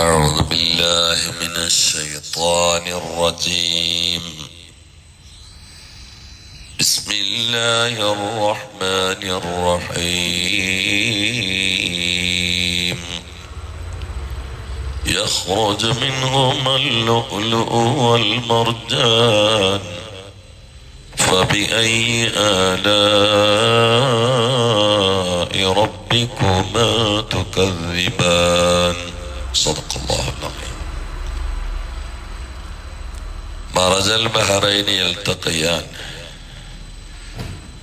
أعوذ بالله من الشيطان الرجيم. بسم الله الرحمن الرحيم. يخرج منهما اللؤلؤ والمرجان. فبأي آلاء ربكما تكذبان؟ صدق الله العظيم مرج البحرين يلتقيان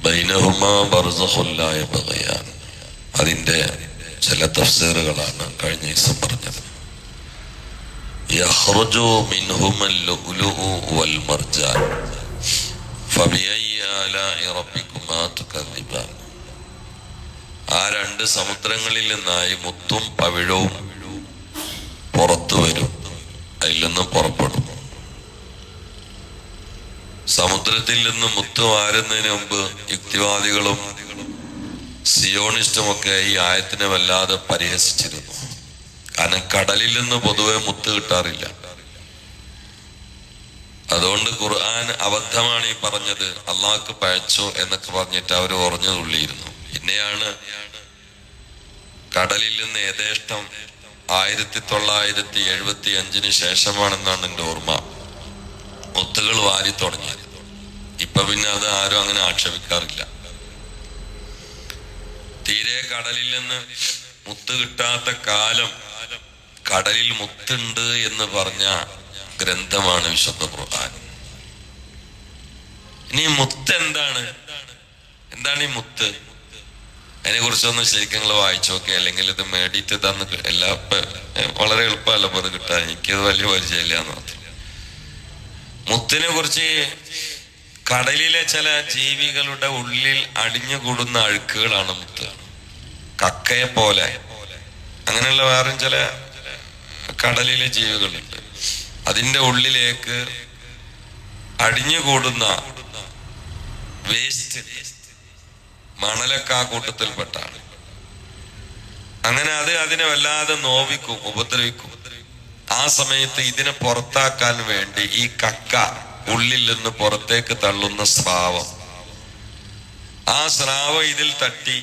بينهما برزخ لا يبغيان അതിൻ്റെ ചില തഫ്സീറുകളാണ് കഴിഞ്ഞ ദിവസം പറഞ്ഞത് يخرج منهما اللؤلؤ والمرجان فبأي آلاء ربكما تكذبان ആ രണ്ട് സമുദ്രങ്ങളിൽ നിന്നായി മുത്തും പവിഴവും പുറത്തു വരും. അതിൽ നിന്നും പുറപ്പെടും. സമുദ്രത്തിൽ നിന്ന് മുത്ത് വാരുന്നതിന് മുമ്പ് യുക്തിവാദികളും സിയോണിസ്റ്റുമൊക്കെ ഈ ആയത്തിനെ വല്ലാതെ പരിഹസിച്ചിരുന്നു. കാരണം കടലിൽ നിന്ന് പൊതുവെ മുത്ത് കിട്ടാറില്ല. അതുകൊണ്ട് ഖുർആൻ അബദ്ധമാണ് ഈ പറഞ്ഞത്. അള്ളാഹ്ക്ക് പഴച്ചോ എന്നൊക്കെ പറഞ്ഞിട്ട് അവർ ഉറഞ്ഞു തുള്ളിയിരുന്നു. പിന്നെയാണ് കടലിൽ നിന്ന് യഥേഷ്ടം ആയിരത്തി തൊള്ളായിരത്തി എഴുപത്തി അഞ്ചിന് ശേഷമാണെന്നാണ് എന്റെ ഓർമ്മ. മുത്തുകൾ വാരി തുടങ്ങിയത്. ഇപ്പൊ പിന്നെ അത് ആരും അങ്ങനെ ആക്ഷേപിക്കാറില്ല. തീരെ കടലിൽ നിന്ന് മുത്ത് കിട്ടാത്ത കാലം കടലിൽ മുത്തുണ്ട് എന്ന് പറഞ്ഞ ഗ്രന്ഥമാണ് വിശുദ്ധ ഖുർആൻ. ഇനി മുത്ത് എന്താണ്? എന്താണ് ഈ മുത്ത്? അതിനെ കുറിച്ചൊന്ന് ശരിക്കും നിങ്ങൾ വായിച്ചോക്കെ അല്ലെങ്കിൽ ഇത് മേടിയിട്ട് തന്ന് എല്ലാ വളരെ എളുപ്പമല്ല അത് കിട്ടാൻ. എനിക്കത് വലിയ പരിചയമില്ല എന്ന് മാത്രം. മുത്തിനെ കുറിച്ച് കടലിലെ ചില ജീവികളുടെ ഉള്ളിൽ അടിഞ്ഞുകൂടുന്ന അഴുക്കുകളാണ് മുത്ത്. കക്കയെ പോലെ അങ്ങനെയുള്ള വേറെ ചില കടലിലെ ജീവികളുണ്ട്. അതിന്റെ ഉള്ളിലേക്ക് അടിഞ്ഞുകൂടുന്ന വേസ്റ്റ് മണലൊക്കെ ആ അങ്ങനെ അത് അതിനെ വല്ലാതെ നോവിക്കും ഉപദ്രവിക്കും. ആ സമയത്ത് ഇതിനെ പുറത്താക്കാൻ വേണ്ടി ഈ കക്ക ഉള്ളിൽ നിന്ന് പുറത്തേക്ക് തള്ളുന്ന സ്രാവം. ആ സ്രാവം ഇതിൽ തട്ടി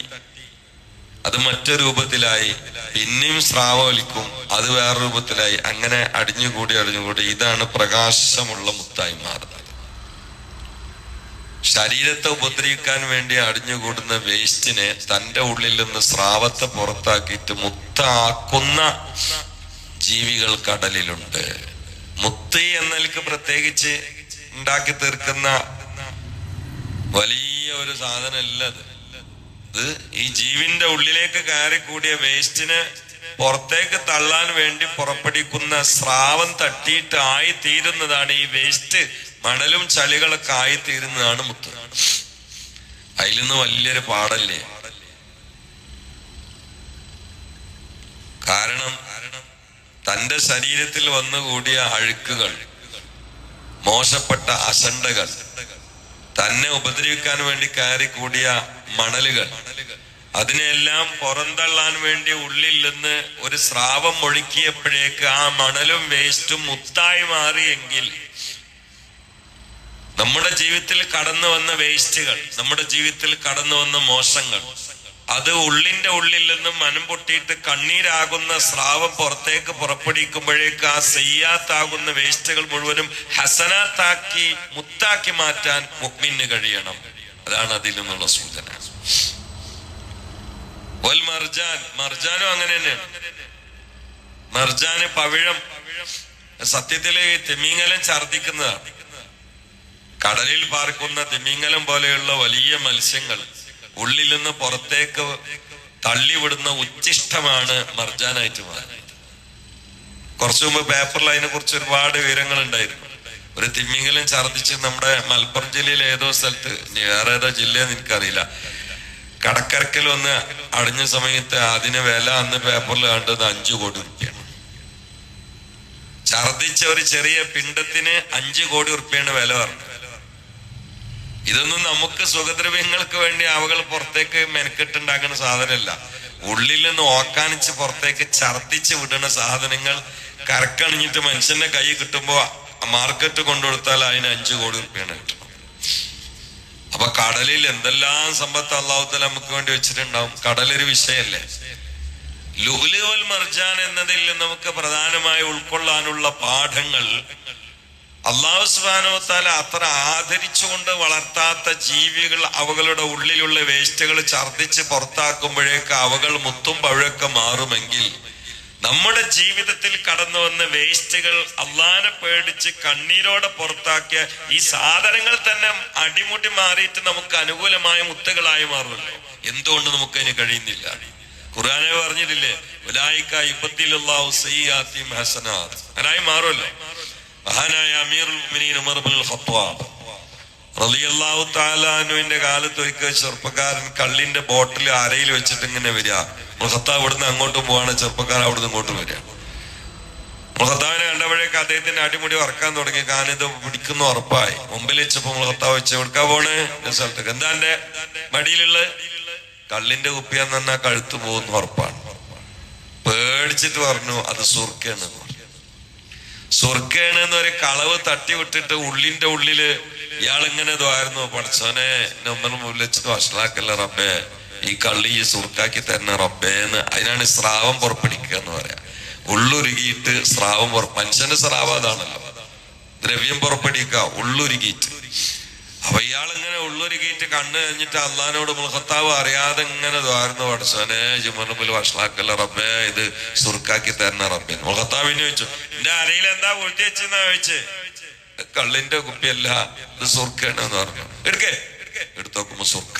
അത് മറ്റു രൂപത്തിലായി പിന്നെയും സ്രാവം വലിക്കും അത് വേറെ രൂപത്തിലായി അങ്ങനെ അടിഞ്ഞുകൂടി അടിഞ്ഞുകൂടി ഇതാണ് പ്രകാശമുള്ള മുത്തായി മാറുന്നത് ശരീരത്തെ ഉപദ്രവിക്കാൻ വേണ്ടി അടിഞ്ഞുകൂടുന്ന വേസ്റ്റിനെ തന്റെ ഉള്ളിൽ നിന്ന് സ്രാവത്തെ പുറത്താക്കിയിട്ട് മുത്താക്കുന്ന ജീവികൾ കടലിലുണ്ട്. മുത്ത് എന്നൽക്ക് പ്രത്യേകിച്ച് ഉണ്ടാക്കി തീർക്കുന്ന വലിയ ഒരു സാധനമല്ല ഇത് ഈ ജീവിന്റെ ഉള്ളിലേക്ക് കയറി കൂടിയ വേസ്റ്റിനെ പുറത്തേക്ക് തള്ളാൻ വേണ്ടി പുറപ്പെടിക്കുന്ന സ്രാവം തട്ടിയിട്ട് ആയി തീരുന്നതാണ് ഈ വേസ്റ്റ്. മണലും ചളികളൊക്കെ ആയിത്തീരുന്നതാണ് മുത്ത്. അതിൽ നിന്ന് വലിയൊരു പാടല്ലേ? കാരണം തന്റെ ശരീരത്തിൽ വന്നുകൂടിയ അഴുക്കുകൾ മോശപ്പെട്ട അസണ്ടകൾ തന്നെ ഉപദ്രവിക്കാൻ വേണ്ടി കയറി കൂടിയ മണലുകൾ അതിനെല്ലാം പുറന്തള്ളാൻ വേണ്ടി ഉള്ളിൽ നിന്ന് ഒരു സ്രാവം ഒഴുക്കിയപ്പോഴേക്ക് ആ മണലും വേസ്റ്റും മുത്തായി മാറിയെങ്കിൽ നമ്മുടെ ജീവിതത്തിൽ കടന്നു വന്ന വേസ്റ്റുകൾ നമ്മുടെ ജീവിതത്തിൽ കടന്നു വന്ന മോശങ്ങൾ അത് ഉള്ളിന്റെ ഉള്ളിൽ നിന്നും മനം പൊട്ടിയിട്ട് കണ്ണീരാകുന്ന സ്രാവം പുറത്തേക്ക് പുറപ്പെടുവിക്കുമ്പോഴേക്ക് ആ സെയ്യാത്താകുന്ന വേസ്റ്റുകൾ മുഴുവനും ഹസനാത്താക്കി മുത്താക്കി മാറ്റാൻ മുക്മിന് കഴിയണം. അതാണ് അതിൽ നിന്നുള്ള സൂചന. വൽ മർജാൻ മർജാനും അങ്ങനെ തന്നെയാണ് മർജാന് പവിഴം സത്യത്തിൽ തെമീങ്ങലം ഛർദിക്കുന്നതാണ് കടലിൽ പാർക്കുന്ന തിമിങ്ങലം പോലെയുള്ള വലിയ മത്സ്യങ്ങൾ ഉള്ളിൽ നിന്ന് പുറത്തേക്ക് തള്ളിവിടുന്ന ഉച്ചിഷ്ടമാണ് മർജാനായിട്ട് മാറുന്നത് കുറച്ചു മുമ്പ് പേപ്പറിൽ അതിനെ കുറിച്ച് ഒരുപാട് വിവരങ്ങൾ ഉണ്ടായിരുന്നു. ഒരു തിമിങ്ങലം ഛർദിച്ച് നമ്മുടെ മലപ്പുറം ജില്ലയിലെ ഏതോ സ്ഥലത്ത് വേറെ ഏതോ ജില്ലയെന്ന് എനിക്കറിയില്ല. കടക്കരക്കൽ ഒന്ന് അടിഞ്ഞ സമയത്ത് അതിന് വില അന്ന് പേപ്പറിൽ കണ്ടത് അഞ്ചു കോടി റുപ്യാണ്. ഛർദിച്ച ഒരു ചെറിയ പിണ്ടത്തിന് അഞ്ചു കോടി റുപ്യാണ് വില പറഞ്ഞത്. ഇതൊന്നും നമുക്ക് സുഖദ്രവ്യങ്ങൾക്ക് വേണ്ടി അവകൾ പുറത്തേക്ക് മെനക്കെട്ടുണ്ടാക്കുന്ന സാധനമല്ല. ഉള്ളിൽ നിന്ന് ഓക്കാനിച്ച് പുറത്തേക്ക് ഛർദിച്ച് വിടുന്ന സാധനങ്ങൾ കരക്കണിഞ്ഞിട്ട് മനുഷ്യന്റെ കൈ കിട്ടുമ്പോ മാർക്കറ്റ് കൊണ്ടുകൊടുത്താൽ അതിന് അഞ്ചു കോടി റുപ്യാണ് കിട്ടും. അപ്പൊ കടലിൽ എന്തെല്ലാം സമ്പത്ത് അള്ളാഹുത്തല നമുക്ക് വേണ്ടി വെച്ചിട്ടുണ്ടാവും? കടലൊരു വിഷയല്ലേ ലുഹുലുവൽ മർജാൻ എന്നതിൽ നമുക്ക് പ്രധാനമായി ഉൾക്കൊള്ളാനുള്ള പാഠങ്ങൾ അള്ളാഹു സുബാനോത്താല അത്ര ആദരിച്ചുകൊണ്ട് വളർത്താത്ത ജീവികൾ അവകളുടെ ഉള്ളിലുള്ള വേസ്റ്റുകൾ ഛർദിച്ച് പുറത്താക്കുമ്പോഴേക്ക് അവകൾ മുത്തും പഴയൊക്കെ മാറുമെങ്കിൽ നമ്മുടെ ജീവിതത്തിൽ കടന്നു വന്ന വേസ്റ്റുകൾ അള്ളാനെ പേടിച്ച് കണ്ണീരോടെ പുറത്താക്കിയ ഈ സാധനങ്ങൾ തന്നെ അടിമുടി മാറിയിട്ട് നമുക്ക് അനുകൂലമായ മുത്തുകളായി മാറുമല്ലോ. എന്തുകൊണ്ട് നമുക്ക് അതിന് കഴിയുന്നില്ല? ഖുർആനെ പറഞ്ഞിട്ടില്ലേ ഉലായിക്ക മാറുമല്ലോ. മഹാനായ അമീർ ഉമർ ഖത്താബ് റളിയല്ലാഹു തആല അൻഹുവിന്റെ കാലത്ത് ഒരിക്കൽ ചെറുപ്പക്കാരൻ കള്ളിന്റെ ബോട്ടിൽ അരയിൽ വെച്ചിട്ട് ഇങ്ങനെ വരിക. മുഖത്താവ് ഇവിടുന്ന് അങ്ങോട്ട് പോവാണ് ചെറുപ്പക്കാരൻ അവിടുന്ന് ഇങ്ങോട്ടും വരിക. മുഖത്താവിനെ കണ്ടപ്പോഴേക്ക് അദ്ദേഹത്തിന്റെ അടിമുടി വറക്കാൻ തുടങ്ങി. കാനിത് പിടിക്കുന്ന ഉറപ്പായി. മുമ്പിൽ വെച്ചപ്പോ മുഖത്താവ് വെച്ച് കൊടുക്കാൻ പോണ്? സ്ഥലത്തേക്ക്. എന്താ എന്റെ മടിയിലുള്ള കള്ളിന്റെ കുപ്പിയാന്ന് പറഞ്ഞാൽ കഴുത്ത് പോകുന്ന ഉറപ്പാണ്. പേടിച്ചിട്ട് പറഞ്ഞു അത് സുർക്കാണ് സുർക്കാണ് എന്നൊരു കളവ് തട്ടി വിട്ടിട്ട് ഉള്ളിന്റെ ഉള്ളിൽ ഇയാളിങ്ങനെ ഇതായിരുന്നു? പഠിച്ചോനെ നമ്മൾ മുല്ലച്ച് വഷളാക്കല്ല റബ്ബേ. ഈ കള്ളി ഈ സുർക്കാക്കി തരണ റബ്ബേന്ന്. അതിനാണ് സ്രാവം പുറപ്പെടുക്കുക എന്ന് പറയാ. ഉള്ളുരുകിയിട്ട് സ്രാവം പുറ മനുഷ്യന്റെ സ്രാവം അതാണല്ലോ. ദ്രവ്യം പുറപ്പെടുവിക്കുക ഉള്ളുരുകിയിട്ട്. അപ്പൊ ഇയാൾ ഇങ്ങനെ ഉള്ളൊരുക്കിയിട്ട് കണ്ണ് കഴിഞ്ഞിട്ട് അള്ളഹാനോട് മുഖത്താവ് അറിയാതെ ഇങ്ങനെ ദ്വാരുന്നു പഠിച്ചോനെ ജുമനുമ്പിൽ വഷളാക്കല്ല റബ്ബേ ഇത് സുർക്കാക്കി തരണ റബ്ബേ. മുഖത്താവിന് ചോദിച്ചു എന്റെ അരയിൽ എന്താ പൊഴുത്തി വെച്ചെന്നാ ചോദിച്ചേ? കള്ളിന്റെ കുപ്പിയല്ല ഇത് സുർക്കാണ് എന്ന് പറഞ്ഞു. എടുക്കേ എടുത്തു നോക്കുമ്പോ സുർക്ക.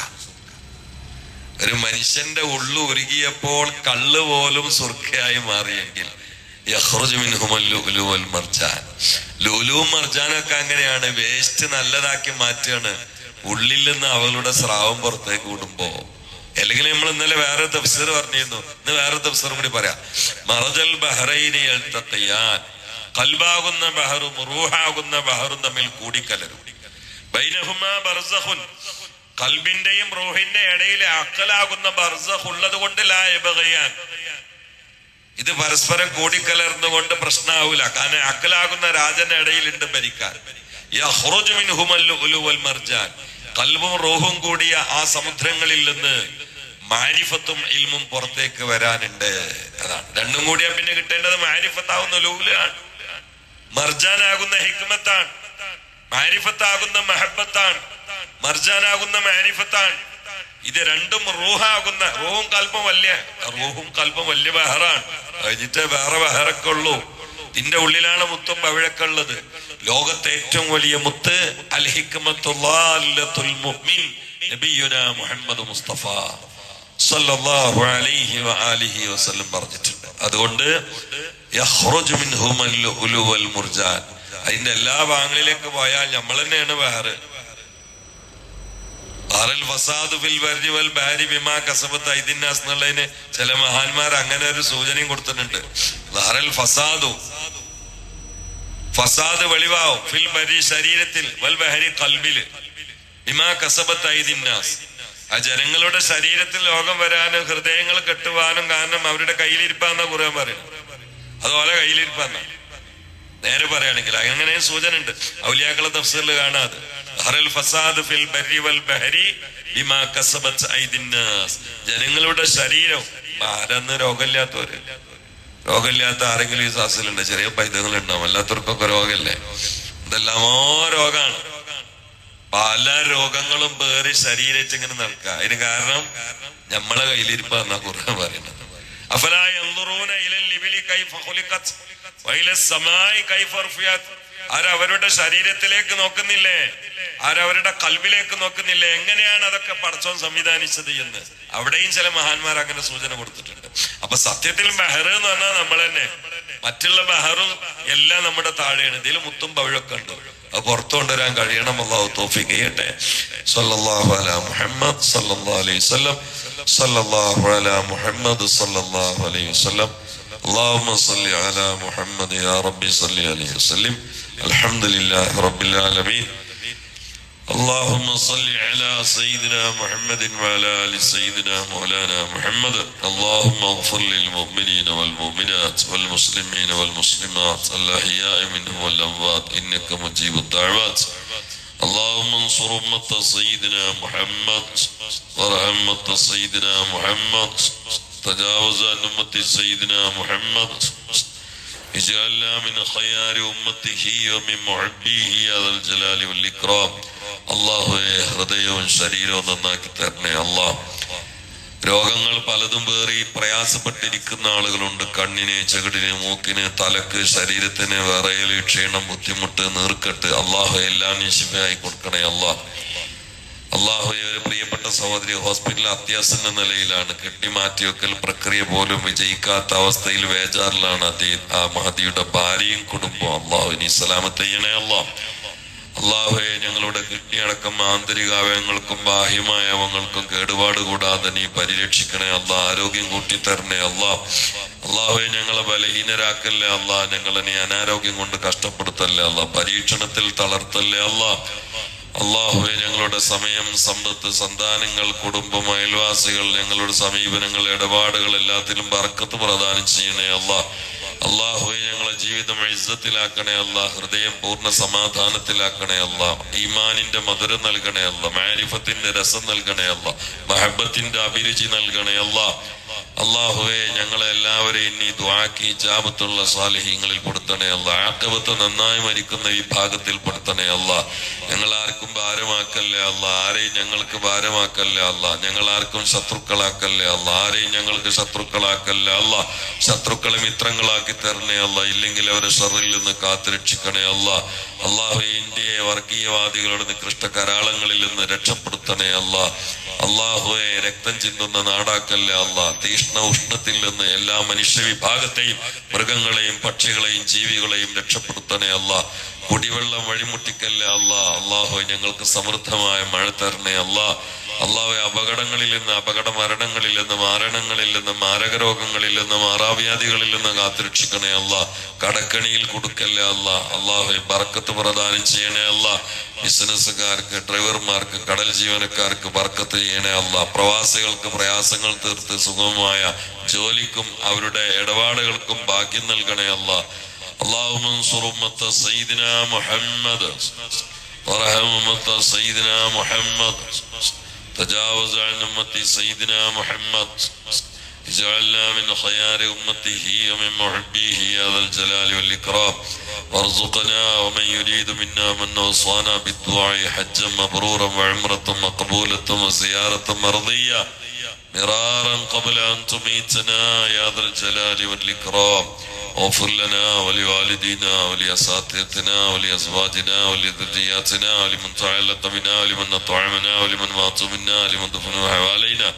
ഒരു മനുഷ്യന്റെ ഉള്ളു ഉരുകിയപ്പോൾ കള്ള് പോലും സുർക്കയായി മാറിയെങ്കിൽ ലുലുവും മർജാനൊക്കെ അങ്ങനെയാണ്. വേസ്റ്റ് നല്ലതാക്കി മാറ്റുകയാണ്. ഉള്ളിൽ നിന്ന് അവളുടെ സ്രാവം പുറത്തേക്ക് വിടുമ്പോ അല്ലെങ്കിൽ നമ്മൾ ഇന്നലെ വേറെ തഫ്സീർ പറഞ്ഞിരുന്നു. ഇന്ന് വേറെ തഫ്സീർ കൂടി പറയാം. മറജൽ ബഹറൈനി യൽതഖിയാൻ കൽബാകുന്ന ബഹറും റൂഹാകുന്ന ബഹറും തമ്മിൽ കൂടിക്കലരും. കൽബിന്റെയും റൂഹിന്റെ ഇടയിലെ അക്കലാകുന്ന ബർസഹ് ഉള്ളത് കൊണ്ട് ലായബകയാൻ ഇത് പരസ്പരം കൂടിക്കലർന്നുകൊണ്ട് പ്രശ്നമാവില്ല കാരണം അക്കലാകുന്ന രാജന്റെ ഇടയിലുണ്ട് ഭരിക്കാൻ. കൽവും റോഹും കൂടിയ ആ സമുദ്രങ്ങളിൽ നിന്ന് മാരിഫത്തും ഇൽമും പുറത്തേക്ക് വരാനുണ്ട്. അതാണ്. രണ്ടും കൂടിയാ പിന്നെ കിട്ടേണ്ടത് മാരിഫത്താവുന്ന ലൂലാണ് മർജാനാകുന്ന ഹിക്മത്താണ്. മാരിഫത്താകുന്ന മഹബത്താണ്. മർജാനാകുന്ന മാരിഫത്താണ്. ഇത് രണ്ടും റൂഹാകുന്ന റൂഹും കൽപ്പം വലിയ റൂഹും കൽപ്പം വലിയ ബഹറാണ്. കഴിഞ്ഞിട്ട് വേറെ ബഹറൊക്കെ ഉള്ളൂ. ഇതിന്റെ ഉള്ളിലാണ് മുത്തും പവിഴൊക്കെ ഉള്ളത്. ലോകത്തെ ഏറ്റവും വലിയ മുത്ത് അൽ ഹിക്മത്തുൽ മുഅ്മിൻ നബിയുന മുഹമ്മദ് മുസ്തഫ സല്ലല്ലാഹു അലൈഹി വആലിഹി വസല്ലം പറഞ്ഞിട്ടുണ്ട്. അതുകൊണ്ട് യഖ്റുജു മിൻഹുമൽ ലുഅ്ലു വൽ മുർജാൻ. അതിന്റെ എല്ലാ ഭാഗങ്ങളിലേക്ക് പോയാൽ നമ്മൾ തന്നെയാണ് ബഹറ് ലാറൽ ഫസാദ് ഫിൽ ബർരി വൽ ബഹരി ബിമാ കസബത്ത് ഐദിന്നാസ് എന്നുള്ളതിന് ചില മഹാന്മാർ അങ്ങനെ ഒരു സൂചനയും കൊടുത്തിട്ടുണ്ട്. ധാരൽ ഫസാദു. ഫസാദ് വെളിവാവും. ഫിൽ ബരി ശരീരത്തിൽ. വൽ ബഹരി കൽബിൽ ബിമാ കസബത്ത് ഐദിന്നാസ്. ആ ജനങ്ങളുടെ ശരീരത്തിൽ രോഗം വരാനും ഹൃദയങ്ങൾ കെട്ടുവാനും കാരണം അവരുടെ കയ്യിലിരിപ്പാന്ന കുറേ പറയുന്നത്. അതുപോലെ കയ്യിലിരിപ്പാന്ന. നേരെ പറയുകയാണെങ്കിൽ അങ്ങനെ സൂചന ഉണ്ട് ഔലിയാക്കളെ തഫ്സീറിൽ കാണാതെ. ജനങ്ങളുടെ ശരീരം. ആരെന്ന് രോഗമില്ലാത്തവര്? രോഗമില്ലാത്ത ആരെങ്കിലും ഈ സാസിലുണ്ട്? ചെറിയ പൈതങ്ങൾ ഉണ്ടാവും അല്ലാത്തവർക്കൊക്കെ രോഗമല്ലേ? ഇതെല്ലാമോ രോഗാണ്. പല രോഗങ്ങളും പേറി ശരീരത്തിൽ ഇങ്ങനെ നടക്ക അതിന് കാരണം നമ്മളെ കയ്യിലിരിപ്പാന്നാ കുറേ പറയുന്നത്. അഫലാ ആരവരുടെ ശരീരത്തിലേക്ക് നോക്കുന്നില്ലേ? ആരവരുടെ കൽവിലേക്ക് നോക്കുന്നില്ലേ? എങ്ങനെയാണ് അതൊക്കെ പടച്ചോൻ സംവിധാനിച്ചത് എന്ന്? അവിടെയും ചില മഹാന്മാർ അങ്ങനെ സൂചന കൊടുത്തിട്ടുണ്ട്. അപ്പൊ സത്യത്തിൽ ബഹർ എന്ന് പറഞ്ഞാൽ നമ്മൾ തന്നെ. മറ്റുള്ള ബഹറും എല്ലാം നമ്മുടെ താഴെയാണ്. ഇതിൽ മുത്തും പവിഴൊക്കെ ഉണ്ട്. അത് പുറത്തു കൊണ്ടുവരാൻ കഴിയണം. അള്ളാഹു തോഫിക്ക് ചെയ്യട്ടെ. മുഹമ്മദ് അലൈഹി വസല്ലം. മുഹമ്മദ് അലൈഹി വസല്ലം. اللهم صل على محمد يا ربي صل عليه وسلم الحمد لله رب العالمين اللهم صل على سيدنا محمد وعلى ال سيدنا مولانا محمد اللهم اغفر للمؤمنين والمؤمنات والمسلمين والمسلمات الاحياء منهم والاموات انك مجيب الدعوات اللهم انصر امه سيدنا محمد وارحم امه سيدنا محمد تجاوز عن امه سيدنا محمد اجعلنا من خيار امته ومن محبيه يا ذا الجلال والاكرام അള്ളാഹുവെ ഹൃദയവും ശരീരവും നന്നാക്കി തരണേ അള്ളാഹ് രോഗങ്ങൾ പലതും പേറി പ്രയാസപ്പെട്ടിരിക്കുന്ന ആളുകളുണ്ട് കണ്ണിന് ചെകിടിന് മൂക്കിന് തലക്ക് ശരീരത്തിന് വിറയല് ക്ഷീണം ബുദ്ധിമുട്ട് നീർക്കെട്ട് അള്ളാഹു എല്ലാം നിശിഫയായി കൊടുക്കണേ അള്ളാഹ് അള്ളാഹു ഒരു പ്രിയപ്പെട്ട സഹോദരി ഹോസ്പിറ്റലിൽ അത്യാസന്ന നിലയിലാണ്. കെട്ടിമാറ്റിവെക്കൽ പ്രക്രിയ പോലും വിജയിക്കാത്ത അവസ്ഥയിൽ വേജാറിലാണ് അദ്ദേഹം ആ മഹദിയുടെ ഭാര്യയും കുടുംബവും. അള്ളാഹു സലാമത്തെയ്യണേ അള്ളാഹ് അള്ളാഹുയെ ഞങ്ങളുടെ കിഡ്നിയടക്കം ആന്തരിക അവയവങ്ങൾക്കും ബാഹ്യമായ അവങ്ങൾക്കും കേടുപാട് കൂടാതെ നീ പരിരക്ഷിക്കണേ അല്ല ആരോഗ്യം കൂട്ടിത്തരണേ അല്ല അള്ളാഹുയെ ഞങ്ങളെ ബലഹീനരാക്കല്ലേ അല്ല ഞങ്ങളെ നീ അനാരോഗ്യം കൊണ്ട് കഷ്ടപ്പെടുത്തല്ലേ അല്ല പരീക്ഷണത്തിൽ തളർത്തല്ലേ അല്ലാ അള്ളാഹുവെ ഞങ്ങളുടെ സമയം സമ്പത്ത് സന്താനങ്ങൾ കുടുംബം അയൽവാസികൾ ഞങ്ങളുടെ സമീപനങ്ങൾ ഇടപാടുകൾ എല്ലാത്തിലും ബർക്കത്ത് പ്രദാനം ചെയ്യണേ അള്ളാഹ് അള്ളാഹുവെ ഞങ്ങളെ ജീവിതം ഇസ്സത്തിലാക്കണേ അല്ല ഹൃദയം പൂർണ സമാധാനത്തിലാക്കണേ അല്ല ഈമാനിന്റെ മധുരം നൽകണേ അല്ല മാരിഫത്തിന്റെ രസം നൽകണേ അല്ല മഹബത്തിന്റെ അഭിരുചി നൽകണേ അല്ല അള്ളാഹുവെ ഞങ്ങളെ എല്ലാവരെയും നീ ദ്വാക്കി ജാപത്തുള്ള സാലിഹ്യങ്ങളിൽ പെടുത്തണേ അല്ല ആക്കവത്ത് നന്നായി മരിക്കുന്ന വിഭാഗത്തിൽ പെടുത്തണേ അല്ല ഞങ്ങൾ ആർക്കും ഭാരമാക്കല്ലേ അല്ല ആരെയും ഞങ്ങൾക്ക് ഭാരമാക്കല്ലേ അല്ല ഞങ്ങൾ ആർക്കും ശത്രുക്കളാക്കല്ലേ അല്ല ആരെയും ഞങ്ങൾക്ക് ശത്രുക്കളാക്കല്ലേ അല്ല ശത്രുക്കളെ മിത്രങ്ങളാക്കി തരണേ അല്ല ഇല്ലെങ്കിൽ അവരെ ഷറിൽ നിന്ന് കാത്തുരക്ഷിക്കണേ അല്ല അള്ളാഹു ഇന്ത്യയെ വർഗീയവാദികളുടെ നികൃഷ്ട കരാളങ്ങളിൽ നിന്ന് രക്ഷപ്പെടുത്തണേ അല്ല അള്ളാഹുവെ രക്തം ചിന്തുന്ന നാടാക്കല്ലേ അല്ല തീഷ്ണ ഉഷ്ണത്തിൽ നിന്ന് എല്ലാ മനുഷ്യ വിഭാഗത്തെയും മൃഗങ്ങളെയും പക്ഷികളെയും ജീവികളെയും രക്ഷപ്പെടുത്തണേ അല്ല കുടിവെള്ളം വഴിമുട്ടിക്കല്ലേ അല്ല അള്ളാഹു ഞങ്ങൾക്ക് സമൃദ്ധമായ മഴ തരണേ അല്ല. അള്ളാഹെ അപകടങ്ങളിൽ നിന്ന് അപകട മരണങ്ങളിൽ നിന്ന് മാരണങ്ങളിൽ നിന്ന് മാരക രോഗങ്ങളിൽ നിന്ന് മാറാവ്യാധികളിൽ നിന്ന് കാത്തുരക്ഷിക്കണേ അല്ല. കടക്കണിയിൽ കൊടുക്കല്ലേ അല്ല. അള്ളാഹെ ബർക്കത്ത് പ്രദാനം ചെയ്യണേ അല്ല. ബിസിനസ്സുകാർക്ക് ഡ്രൈവർമാർക്ക് കടൽ ജീവനക്കാർക്ക് ബർക്കത്ത് ചെയ്യണേ അല്ല. പ്രവാസികൾക്ക് പ്രയാസങ്ങൾ തീർത്ത് സുഗമമായ ജോലിക്കും അവരുടെ ഇടപാടുകൾക്കും ഭാഗ്യം നൽകണേ അല്ല. അള്ളാഹു മൻസുറുമത്ത് സൈദിന മുഹമ്മദ്. وارحم أمة سيدنا محمد. تجاوز عن أمة سيدنا محمد. اجعلنا من خيار أمته ومن محبيه يا ذا الجلال والإكرام. وارزقنا ومن يريد منا من أوصانا بالدعاء حجا مبرورا وعمرة مقبولة وزيارة مرضية. مرارا قبل أن تميتنا يا ذا الجلال والإكرام. واغفر لنا ولوالدينا ولأساتذتنا ولأزواجنا ولذرياتنا ولمن تعلق منا ولمن أطعمنا ولمن ماتوا منا ولمن دفنوا حوالينا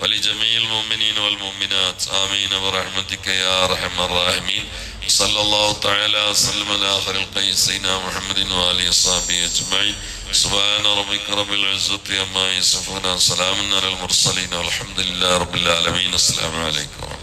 ولجميع المؤمنين والمؤمنات. آمين. برحمتك يا أرحم الراحمين. صلى الله تعالى وسلم على آخر القيس سيدنا محمد وآله وصحبه أجمعين. سبحان ربك رب العزة عما يصفون سلام على المرسلين والحمد لله رب العالمين. السلام عليكم.